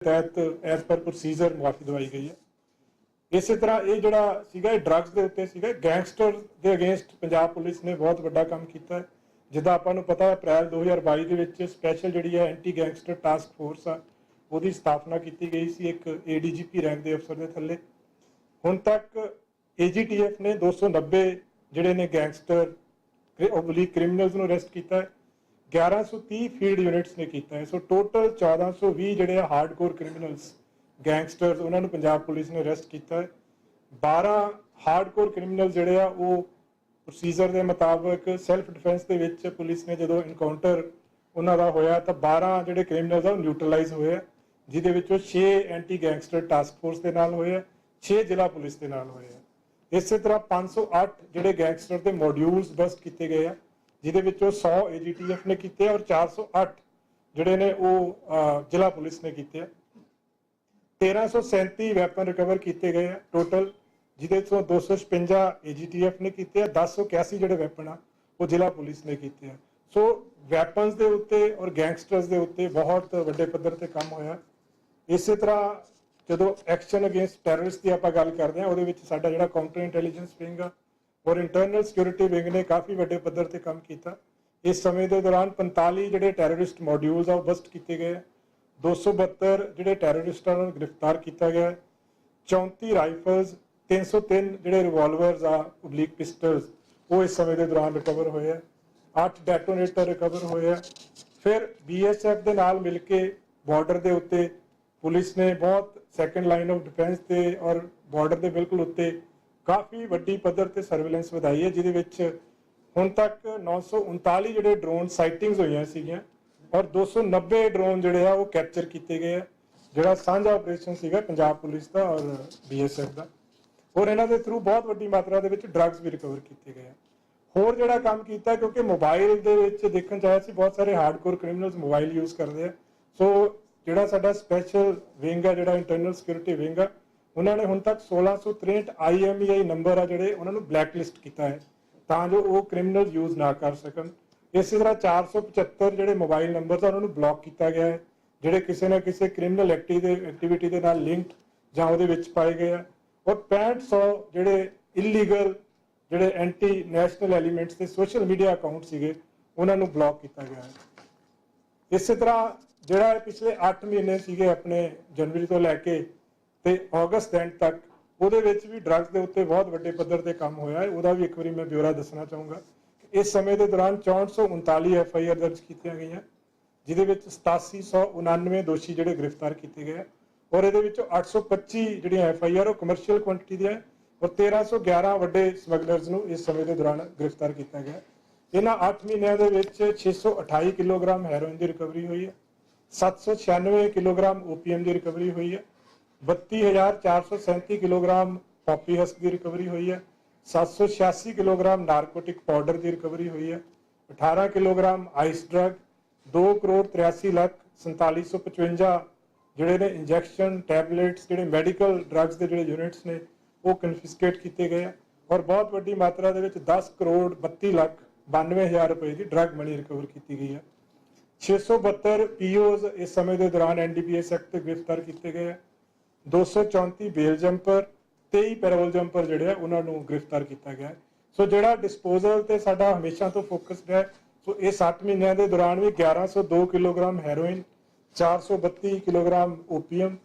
ਤਹਿਤ as per procedure ਮੁਆਫੀ ਦਵਾਈ ਗਈ ਹੈ। ਇਸੇ ਤਰ੍ਹਾਂ ਇਹ ਜਿਹੜਾ ਸੀਗਾ, ਇਹ ਡਰੱਗਸ ਦੇ ਉੱਤੇ ਸੀਗਾ। ਗੈਂਗਸਟਰ ਦੇ ਅਗੇਂਸਟ ਪੰਜਾਬ ਪੁਲਿਸ ਨੇ ਬਹੁਤ ਵੱਡਾ ਕੰਮ ਕੀਤਾ ਹੈ। ਜਿੱਦਾਂ ਆਪਾਂ ਨੂੰ ਪਤਾ ਹੈ ਅਪ੍ਰੈਲ 2022 ਦੇ ਵਿੱਚ ਸਪੈਸ਼ਲ ਜਿਹੜੀ ਹੈ ਐਂਟੀ ਗੈਂਗਸਟਰ ਟਾਸਕ ਫੋਰਸ ਆ, ਉਹਦੀ ਸਥਾਪਨਾ ਕੀਤੀ ਗਈ ਸੀ ਇੱਕ ਏਡੀਜੀਪੀ ਰੈਂਕ ਦੇ ਅਫਸਰ ਦੇ ਥੱਲੇ। ਹੁਣ ਤੱਕ ਏਜੀਟੀਐਫ ਨੇ 290 ਜਿਹੜੇ ਨੇ ਗੈਂਗਸਟਰ ਓਬਲੀਕ ਕ੍ਰਿਮੀਨਲਸ ਨੂੰ ਅਰੈਸਟ ਕੀਤਾ ਹੈ। 1130 ਫੀਲਡ ਯੂਨਿਟਸ ਨੇ ਕੀਤਾ ਹੈ। ਸੋ ਟੋਟਲ 1420 ਜਿਹੜੇ ਆ ਹਾਰਡਕੋਰ ਕ੍ਰਿਮੀਨਲਸ ਗੈਂਗਸਟਰਸ ਉਹਨਾਂ ਨੂੰ ਪੰਜਾਬ ਪੁਲਿਸ ਨੇ ਅਰੈਸਟ ਕੀਤਾ ਹੈ। 12 ਹਾਰਡਕੋਰ ਕ੍ਰਿਮੀਨਲ ਜਿਹੜੇ ਆ, ਉਹ ਪ੍ਰੋਸੀਜਰ ਦੇ ਮੁਤਾਬਕ ਸੈਲਫ ਡਿਫੈਂਸ ਦੇ ਵਿੱਚ ਪੁਲਿਸ ਨੇ ਜਦੋਂ ਇਨਕਾਊਂਟਰ ਉਹਨਾਂ ਦਾ ਹੋਇਆ ਤਾਂ 12 ਜਿਹੜੇ ਕ੍ਰਿਮੀਨਲਸ ਆ, ਉਹ ਨਿਊਟਰਲਾਈਜ਼ ਹੋਏ ਆ, ਜਿਹਦੇ ਵਿੱਚੋਂ 6 ਐਂਟੀ ਗੈਂਗਸਟਰ ਟਾਸਕ ਫੋਰਸ ਦੇ ਨਾਲ ਹੋਏ ਆ 6 ਜ਼ਿਲ੍ਹਾ ਪੁਲਿਸ ਦੇ ਨਾਲ ਹੋਏ ਆ। ਇਸੇ ਤਰ੍ਹਾਂ 508 ਜਿਹੜੇ ਗੈਂਗਸਟਰ ਦੇ ਮੋਡਿਊਲਸ ਬਸਟ ਕੀਤੇ ਗਏ ਆ। ਜਿਹਦੇ ਵਿੱਚੋਂ 100 ਏਜੀਟੀਐਫ ਨੇ ਕੀਤੇ ਆ ਔਰ 408 ਜਿਹੜੇ ਨੇ ਉਹ ਜ਼ਿਲ੍ਹਾ ਪੁਲਿਸ ਨੇ ਕੀਤੇ ਆ। 1337 ਵੈਪਨ ਰਿਕਵਰ ਕੀਤੇ ਗਏ ਆ ਟੋਟਲ, ਜਿਹਦੇ ਤੋਂ 256 ਏਜੀਟੀਐਫ ਨੇ ਕੀਤੇ ਆ 1081 ਜਿਹੜੇ ਵੈਪਨ ਆ, ਉਹ ਜ਼ਿਲ੍ਹਾ ਪੁਲਿਸ ਨੇ ਕੀਤੇ ਆ। ਸੋ ਵੈਪਨਸ ਦੇ ਉੱਤੇ ਔਰ ਗੈਂਗਸਟਰਸ ਦੇ ਉੱਤੇ ਬਹੁਤ ਵੱਡੇ ਪੱਧਰ ਤੇ ਕੰਮ ਹੋਇਆ। ਇਸੇ ਤਰ੍ਹਾਂ ਜਦੋਂ ਐਕਸ਼ਨ ਅਗੇਂਸਟ ਟੈਰਰਿਸਟ ਦੀ ਆਪਾਂ ਗੱਲ ਕਰਦੇ ਹਾਂ ਉਹਦੇ ਵਿੱਚ ਸਾਡਾ ਜਿਹੜਾ ਕਾਊਂਟਰ ਇੰਟੈਲੀਜੈਂਸ ਵਿੰਗ ਆ ਔਰ ਇੰਟਰਨਲ ਸਿਕਿਉਰਿਟੀ ਵਿੰਗ ਨੇ ਕਾਫੀ ਵੱਡੇ ਪੱਧਰ ਤੇ ਕੰਮ ਕੀਤਾ ਇਸ ਸਮੇਂ ਦੇ ਦੌਰਾਨ 45 ਜਿਹੜੇ ਟੈਰਰਿਸਟ ਮੋਡਿਊਲਸ ਆ, ਉਹ ਬਸਟ ਕੀਤੇ ਗਏ ਆ। 272 ਜਿਹੜੇ ਟੈਰਰਿਸਟਾਂ ਨੂੰ ਗ੍ਰਿਫਤਾਰ ਕੀਤਾ ਗਿਆ ਹੈ। 34 ਰਾਈਫਲਸ 303 ਜਿਹੜੇ ਰਿਵਾਲਵਰਸ ਆ ਓਬਲੀਕ ਪਿਸਟਲਸ ਉਹ ਇਸ ਸਮੇਂ ਦੇ ਦੌਰਾਨ ਰਿਕਵਰ ਹੋਏ ਆ 8 ਡੈਟੋਨੇਟਰ ਰਿਕਵਰ ਹੋਏ ਆ ਫਿਰ ਬੀਐਸਐਫ ਦੇ ਨਾਲ ਮਿਲ ਕੇ ਬਾਰਡਰ ਦੇ ਉੱਤੇ ਪੁਲਿਸ ਨੇ ਬਹੁਤ ਸੈਕੰਡ ਲਾਈਨ ਆਫ ਡਿਫੈਂਸ ਤੇ ਔਰ ਬਾਰਡਰ ਦੇ ਬਿਲਕੁਲ ਉੱਤੇ ਕਾਫੀ ਵੱਡੀ ਪੱਧਰ ਤੇ ਸਰਵੇਲੈਂਸ ਵਧਾਈ ਹੈ, ਜਿਹਦੇ ਵਿੱਚ ਹੁਣ ਤੱਕ 939 ਜਿਹੜੇ ਡਰੋਨ ਸਾਈਟਿੰਗਸ ਹੋਈਆਂ ਸੀਗੀਆਂ ਔਰ 290 ਡਰੋਨ ਜਿਹੜੇ ਆ, ਉਹ ਕੈਪਚਰ ਕੀਤੇ ਗਏ ਆ, ਜਿਹੜਾ ਸਾਂਝਾ ਆਪਰੇਸ਼ਨ ਸੀਗਾ ਪੰਜਾਬ ਪੁਲਿਸ ਦਾ ਔਰ ਬੀਐਸਐਫ ਦਾ। ਔਰ ਇਹਨਾਂ ਦੇ ਥਰੂ ਬਹੁਤ ਵੱਡੀ ਮਾਤਰਾ ਦੇ ਵਿੱਚ ਡਰੱਗਸ ਵੀ ਰਿਕਵਰ ਕੀਤੇ ਗਏ ਆ। ਹੋਰ ਜਿਹੜਾ ਕੰਮ ਕੀਤਾ, ਕਿਉਂਕਿ ਮੋਬਾਈਲ ਦੇ ਵਿੱਚ ਦੇਖਣ ਚ ਆਇਆ ਸੀ, ਬਹੁਤ ਸਾਰੇ ਹਾਰਡਕੋਰ ਕ੍ਰਿਮੀਨਲਸ ਮੋਬਾਈਲ ਯੂਜ਼ ਕਰਦੇ ਆ। ਸੋ ਜਿਹੜਾ ਸਾਡਾ ਸਪੈਸ਼ਲ ਵਿੰਗ ਆ, ਜਿਹੜਾ ਇੰਟਰਨਲ ਸਿਕਿਉਰਿਟੀ ਵਿੰਗ ਆ ਉਹਨਾਂ ਨੇ ਹੁਣ ਤੱਕ 1663 ਆਈਐਮਈਆਈ ਨੰਬਰ ਆ ਜਿਹੜੇ ਉਹਨਾਂ ਨੂੰ ਬਲੈਕ ਲਿਸਟ ਕੀਤਾ ਹੈ, ਤਾਂ ਜੋ ਉਹ ਕ੍ਰਿਮੀਨਲ ਯੂਜ਼ ਨਾ ਕਰ ਸਕਣ। ਇਸੇ ਤਰ੍ਹਾਂ 475 ਜਿਹੜੇ ਮੋਬਾਈਲ ਨੰਬਰ ਆ, ਉਹਨਾਂ ਨੂੰ ਬਲੌਕ ਕੀਤਾ ਗਿਆ ਹੈ, ਜਿਹੜੇ ਕਿਸੇ ਨਾ ਕਿਸੇ ਕ੍ਰਿਮੀਨਲ ਐਕਟੀਵਿਟੀ ਦੇ ਨਾਲ ਲਿੰਕਡ ਜਾਂ ਉਹਦੇ ਵਿੱਚ ਪਾਏ ਗਏ ਆ। ਔਰ 6500 ਜਿਹੜੇ ਇਲੀਗਲ ਜਿਹੜੇ ਐਂਟੀ ਨੈਸ਼ਨਲ ਐਲੀਮੈਂਟਸ ਤੇ ਸੋਸ਼ਲ ਮੀਡੀਆ ਅਕਾਊਂਟ ਸੀਗੇ, ਉਹਨਾਂ ਨੂੰ ਬਲੌਕ ਕੀਤਾ ਗਿਆ ਹੈ। ਇਸੇ ਤਰ੍ਹਾਂ ਜਿਹੜਾ ਪਿਛਲੇ 8 ਮਹੀਨੇ ਸੀਗੇ ਆਪਣੇ ਜਨਵਰੀ ਤੋਂ ਲੈ ਕੇ ਤੇ ਅਗਸਤ ਐਂਡ ਤੱਕ ਉਹਦੇ ਵਿੱਚ ਵੀ ਡਰੱਗਸ ਦੇ ਉੱਤੇ ਬਹੁਤ ਵੱਡੇ ਪੱਧਰ ਤੇ ਕੰਮ ਹੋਇਆ ਹੈ। ਉਹਦਾ ਵੀ ਇੱਕ ਵਾਰੀ ਮੈਂ ਬਿਊਰਾ ਦੱਸਣਾ ਚਾਹੂੰਗਾ। ਇਸ ਸਮੇਂ ਦੇ ਦੌਰਾਨ 6439 ਐਫ ਆਈ ਆਰ ਦਰਜ ਕੀਤੀਆਂ ਗਈਆਂ। ਜਿਹਦੇ ਵਿੱਚ 8799 ਦੋਸ਼ੀ ਜਿਹੜੇ ਗ੍ਰਿਫਤਾਰ ਕੀਤੇ ਗਏ ਔਰ ਇਹਦੇ ਵਿੱਚੋਂ 825 ਜਿਹੜੀਆਂ ਐਫ ਆਈ ਆਰ ਉਹ ਕਮਰਸ਼ੀਅਲ ਕੁਆਂਟੀਟੀ ਦੀਆਂ ਹੈ। ਔਰ 1311 ਵੱਡੇ ਸਮਗਲਰਸ ਨੂੰ ਇਸ ਸਮੇਂ ਦੇ ਦੌਰਾਨ ਗ੍ਰਿਫਤਾਰ ਕੀਤਾ ਗਿਆ ਇਹਨਾਂ 8 ਮਹੀਨਿਆਂ ਦੇ ਵਿੱਚ 628 ਕਿਲੋਗ੍ਰਾਮ ਹੈਰੋਇਨ ਦੀ ਰਿਕਵਰੀ ਹੋਈ ਹੈ। 796 ਕਿਲੋਗ੍ਰਾਮ ਓਪੀਐਮ ਦੀ ਰਿਕਵਰੀ ਹੋਈ ਹੈ। 32437 ਕਿਲੋਗ੍ਰਾਮ ਪੌਪੀ ਹਸਕ ਦੀ ਰਿਕਵਰੀ ਹੋਈ ਹੈ। 786 ਕਿਲੋਗ੍ਰਾਮ ਨਾਰਕੋਟਿਕ ਪਾਊਡਰ ਦੀ ਰਿਕਵਰੀ ਹੋਈ ਹੈ। 18 kilogram ice drug 2 crore 83 lakh 4755 ਜਿਹੜੇ ਨੇ ਇੰਜੈਕਸ਼ਨ, ਟੈਬਲੇਟਸ, ਜਿਹੜੇ ਮੈਡੀਕਲ ਡਰੱਗਸ ਦੇ ਜਿਹੜੇ ਯੂਨਿਟਸ ਨੇ, ਉਹ ਕਨਫਿਸਕੇਟ ਕੀਤੇ ਗਏ ਆ ਔਰ ਬਹੁਤ ਵੱਡੀ ਮਾਤਰਾ ਦੇ ਵਿੱਚ 10 ਕਰੋੜ 32 ਲੱਖ 92000 ਰੁਪਏ ਦੀ ਡਰੱਗ ਮਨੀ ਰਿਕਵਰ ਕੀਤੀ ਗਈ ਹੈ। 672 ਪੀਓਜ਼ ਇਸ ਸਮੇਂ ਦੇ ਦੌਰਾਨ ਐਨਡੀਪੀਐਸ ਐਕਟ ਤੇ ਗ੍ਰਿਫਤਾਰ ਕੀਤੇ ਗਏ ਆ। 234 ਬੇਲ ਜੰਪਰ 23 ਪੈਰੋਲ ਜੰਪਰ ਜਿਹੜੇ ਆ, ਉਹਨਾਂ ਨੂੰ ਗ੍ਰਿਫਤਾਰ ਕੀਤਾ ਗਿਆ ਹੈ। ਸੋ ਜਿਹੜਾ ਡਿਸਪੋਜ਼ਲ ਤੇ ਸਾਡਾ ਹਮੇਸ਼ਾ ਤੋਂ ਫੋਕਸਡ ਹੈ, ਸੋ ਇਹ 7 ਮਹੀਨਿਆਂ ਦੇ ਦੌਰਾਨ ਵੀ 1102 kilogram heroin 432 kilogram opium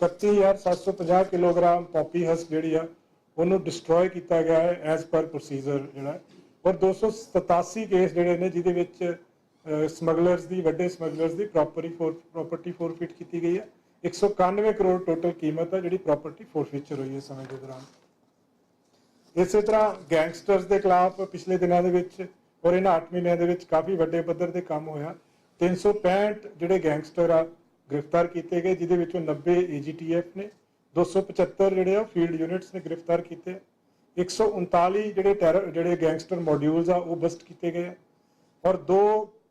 31750 kilogram poppy husk ਜਿਹੜੀ ਆ, ਉਹਨੂੰ ਡਿਸਟਰੋਏ ਕੀਤਾ ਗਿਆ ਹੈ ਐਸ ਪਰ ਪ੍ਰੋਸੀਜਰ ਜਿਹੜਾ ਹੈ। ਔਰ 287 ਕੇਸ ਜਿਹੜੇ ਨੇ, ਜਿਹਦੇ ਵਿੱਚ ਸਮਗਲਰਸ ਦੀ, ਵੱਡੇ ਸਮਗਲਰਸ ਦੀ ਪ੍ਰੋਪਰਟੀ ਫੋਰ ਪ੍ਰਾਪਰਟੀ ਫੋਰਫਿਟ ਕੀਤੀ ਗਈ ਹੈ 191 ਕਰੋੜ ਟੋਟਲ ਕੀਮਤ ਹੈ ਜਿਹੜੀ ਪ੍ਰਾਪਰਟੀ ਫੋਰਫੀਚਰ ਹੋਈ ਹੈ ਸਮੇਂ ਦੇ ਦੌਰਾਨ। ਇਸੇ ਤਰ੍ਹਾਂ ਗੈਂਗਸਟਰਸ ਦੇ ਖਿਲਾਫ ਪਿਛਲੇ ਦਿਨਾਂ ਦੇ ਵਿੱਚ ਔਰ ਇਹਨਾਂ 8 ਮਹੀਨਿਆਂ ਦੇ ਵਿੱਚ ਕਾਫੀ ਵੱਡੇ ਪੱਧਰ ਤੇ ਕੰਮ ਹੋਇਆ। 365 ਜਿਹੜੇ ਗੈਂਗਸਟਰ ਆ ਗ੍ਰਿਫਤਾਰ ਕੀਤੇ ਗਏ, ਜਿਹਦੇ ਵਿੱਚੋਂ 90 ਏਜੀਟੀਐਫ ਨੇ 275 ਜਿਹੜੇ ਆ ਫੀਲਡ ਯੂਨਿਟਸ ਨੇ ਗ੍ਰਿਫਤਾਰ ਕੀਤੇ। 139 ਜਿਹੜੇ ਟੈਰਰ ਜਿਹੜੇ ਗੈਂਗਸਟਰ ਮੋਡਿਊਲਸ ਆ, ਉਹ ਬਸਟ ਕੀਤੇ ਗਏ ਆ। ਔਰ ਦੋ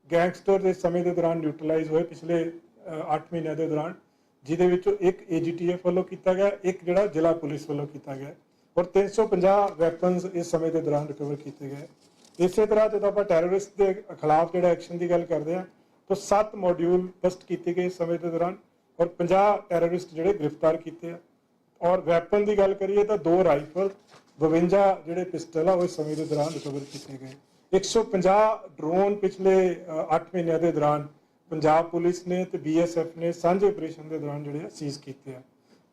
ਗੈਂਗਸਟਰ ਦੇ ਸਮੇਂ ਦੇ ਦੌਰਾਨ ਨਿਊਟਰਲਾਈਜ਼ ਹੋਏ ਪਿਛਲੇ 8 ਮਹੀਨਿਆਂ ਦੇ ਦੌਰਾਨ। ਜਿਹਦੇ ਵਿੱਚੋਂ ਇੱਕ ਏਜੀਟੀਐਫ ਵੱਲੋਂ ਕੀਤਾ ਗਿਆ, ਇੱਕ ਜਿਹੜਾ ਜ਼ਿਲ੍ਹਾ ਪੁਲਿਸ ਵੱਲੋਂ ਕੀਤਾ ਗਿਆ। ਔਰ 350 ਵੈਪਨਸ ਇਸ ਸਮੇਂ ਦੇ ਦੌਰਾਨ ਰਿਕਵਰ ਕੀਤੇ ਗਏ। ਇਸੇ ਤਰ੍ਹਾਂ ਜਦੋਂ ਆਪਾਂ ਟੈਰਰਿਸਟ ਦੇ ਖਿਲਾਫ ਜਿਹੜਾ ਐਕਸ਼ਨ ਦੀ ਗੱਲ ਕਰਦੇ ਆ ਤਾਂ 7 ਮੋਡਿਊਲ ਬਸਟ ਕੀਤੇ ਗਏ ਇਸ ਸਮੇਂ ਦੇ ਦੌਰਾਨ, ਔਰ 50 ਟੈਰਰਿਸਟ ਜਿਹੜੇ ਗ੍ਰਿਫਤਾਰ ਕੀਤੇ ਆ। ਔਰ ਵੈਪਨ ਦੀ ਗੱਲ ਕਰੀਏ ਤਾਂ ਦੋ ਰਾਈਫਲ 52 ਜਿਹੜੇ ਪਿਸਟਲ ਆ, ਉਹ ਇਸ ਸਮੇਂ ਦੇ ਦੌਰਾਨ ਰਿਕਵਰ ਕੀਤੇ ਗਏ। 150 ਡਰੋਨ ਪਿਛਲੇ 8 ਮਹੀਨਿਆਂ ਦੇ ਦੌਰਾਨ ਪੰਜਾਬ ਪੁਲਿਸ ਨੇ ਤੇ ਬੀਐਸਐਫ ਨੇ ਸਾਂਝੇ ਆਪਰੇਸ਼ਨ ਦੇ ਦੌਰਾਨ ਜਿਹੜੇ ਆ ਸੀਜ਼ ਕੀਤੇ ਆ।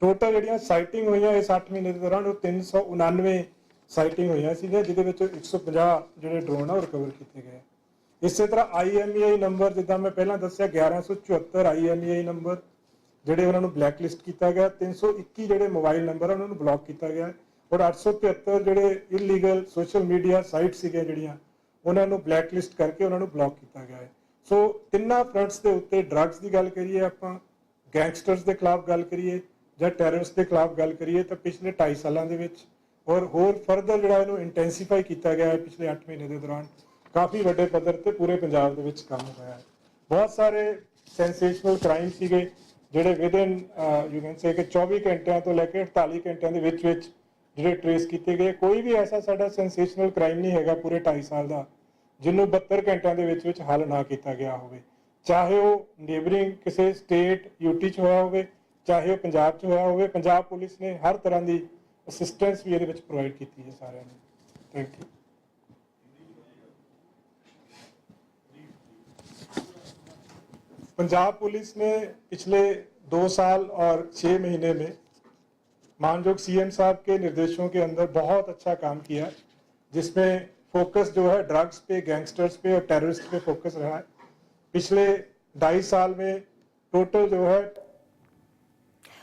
ਟੋਟਲ ਜਿਹੜੀਆਂ ਸਾਈਟਿੰਗ ਹੋਈਆਂ ਇਸ 8 ਮਹੀਨੇ ਦੇ ਦੌਰਾਨ, ਉਹ 399 ਸਾਈਟਿੰਗ ਹੋਈਆਂ ਸੀਗੀਆਂ, ਜਿਹਦੇ ਵਿੱਚੋਂ 150 ਜਿਹੜੇ ਡਰੋਨ ਆ, ਉਹ ਰਿਕਵਰ ਕੀਤੇ ਗਏ ਇਸੇ ਤਰ੍ਹਾਂ ਆਈਐਮਈਆਈ ਨੰਬਰ ਜਿੱਦਾਂ ਮੈਂ ਪਹਿਲਾਂ ਦੱਸਿਆ 1174 ਆਈਐਮਈਆਈ ਨੰਬਰ ਜਿਹੜੇ ਉਹਨਾਂ ਨੂੰ ਬਲੈਕ ਲਿਸਟ ਕੀਤਾ ਗਿਆ 321 ਜਿਹੜੇ ਮੋਬਾਈਲ ਨੰਬਰ ਆ, ਉਹਨਾਂ ਨੂੰ ਬਲੌਕ ਕੀਤਾ ਗਿਆ। ਔਰ 873 ਜਿਹੜੇ ਇਲੀਗਲ ਸੋਸ਼ਲ ਮੀਡੀਆ ਸਾਈਟ ਸੀਗੇ ਜਿਹੜੀਆਂ, ਉਹਨਾਂ ਨੂੰ ਬਲੈਕ ਲਿਸਟ ਕਰਕੇ ਉਹਨਾਂ ਨੂੰ ਬਲੌਕ ਕੀਤਾ ਗਿਆ ਹੈ। ਸੋ ਤਿੰਨਾਂ ਫਰੰਟਸ ਦੇ ਉੱਤੇ ਡਰੱਗਸ ਦੀ ਗੱਲ ਕਰੀਏ ਆਪਾਂ ਗੈਂਗਸਟਰਸ ਦੇ ਖਿਲਾਫ ਗੱਲ ਕਰੀਏ ਜਾਂ ਟੈਰਰਿਸਟ ਦੇ ਖਿਲਾਫ ਗੱਲ ਕਰੀਏ ਤਾਂ ਪਿਛਲੇ 2.5 ਸਾਲਾਂ ਦੇ ਵਿੱਚ ਔਰ ਹੋਰ ਫਰਦਰ ਜਿਹੜਾ ਇਹਨੂੰ ਇੰਟੈਂਸੀਫਾਈ ਕੀਤਾ ਗਿਆ ਹੈ ਪਿਛਲੇ 8 ਮਹੀਨੇ ਦੇ ਦੌਰਾਨ, ਕਾਫੀ ਵੱਡੇ ਪੱਧਰ ਤੇ ਪੂਰੇ ਪੰਜਾਬ ਦੇ ਵਿੱਚ ਕੰਮ ਹੋਇਆ ਹੈ। ਬਹੁਤ ਸਾਰੇ ਸੈਂਸੇਸ਼ਨਲ ਕ੍ਰਾਈਮ ਸੀਗੇ ਜਿਹੜੇ ਵਿਦਨ ਯੂ ਕੈਨ ਸੇ ਕਿ 24 ਘੰਟਿਆਂ ਤੋਂ ਲੈ ਕੇ 48 ਘੰਟਿਆਂ ਦੇ ਵਿੱਚ ਵਿੱਚ ਜਿਹੜੇ ਟ੍ਰੇਸ ਕੀਤੇ ਗਏ। ਕੋਈ ਵੀ ਐਸਾ ਸਾਡਾ ਸੈਂਸੇਸ਼ਨਲ ਕ੍ਰਾਈਮ ਨਹੀਂ ਹੈਗਾ ਪੂਰੇ 2.5 ਸਾਲ ਦਾ। ਜਿਹਨੂੰ 72 ਘੰਟਿਆਂ ਦੇ ਵਿੱਚ ਵਿੱਚ ਹੱਲ ਨਾ ਕੀਤਾ ਗਿਆ ਹੋਵੇ ਚਾਹੇ ਉਹ ਨੇਬਰਿੰਗ ਕਿਸੇ ਸਟੇਟ ਯੂਟੀ ਚ ਹੋਇਆ ਹੋਵੇ ਚਾਹੇ ਉਹ ਪੰਜਾਬ ਚ ਹੋਇਆ ਹੋਵੇ ਪੰਜਾਬ ਪੁਲਿਸ ਨੇ ਹਰ ਤਰ੍ਹਾਂ ਦੀ ਅਸਿਸਟੈਂਸ ਵੀ ਇਹਦੇ ਵਿੱਚ ਪ੍ਰੋਵਾਈਡ ਕੀਤੀ ਹੈ ਸਾਰਿਆਂ ਨੂੰ ਥੈਂਕ ਯੂ पंजाब पुलिस ने पिछले दो साल और छह महीने में मानयोग सीएम साहब के निर्देशों के अंदर बहुत अच्छा काम किया जिसमें फोकस जो है ड्रग्स पे गैंगस्टर्स पे और टेररिस्ट पे फोकस रहा है पिछले ढाई साल में टोटल जो है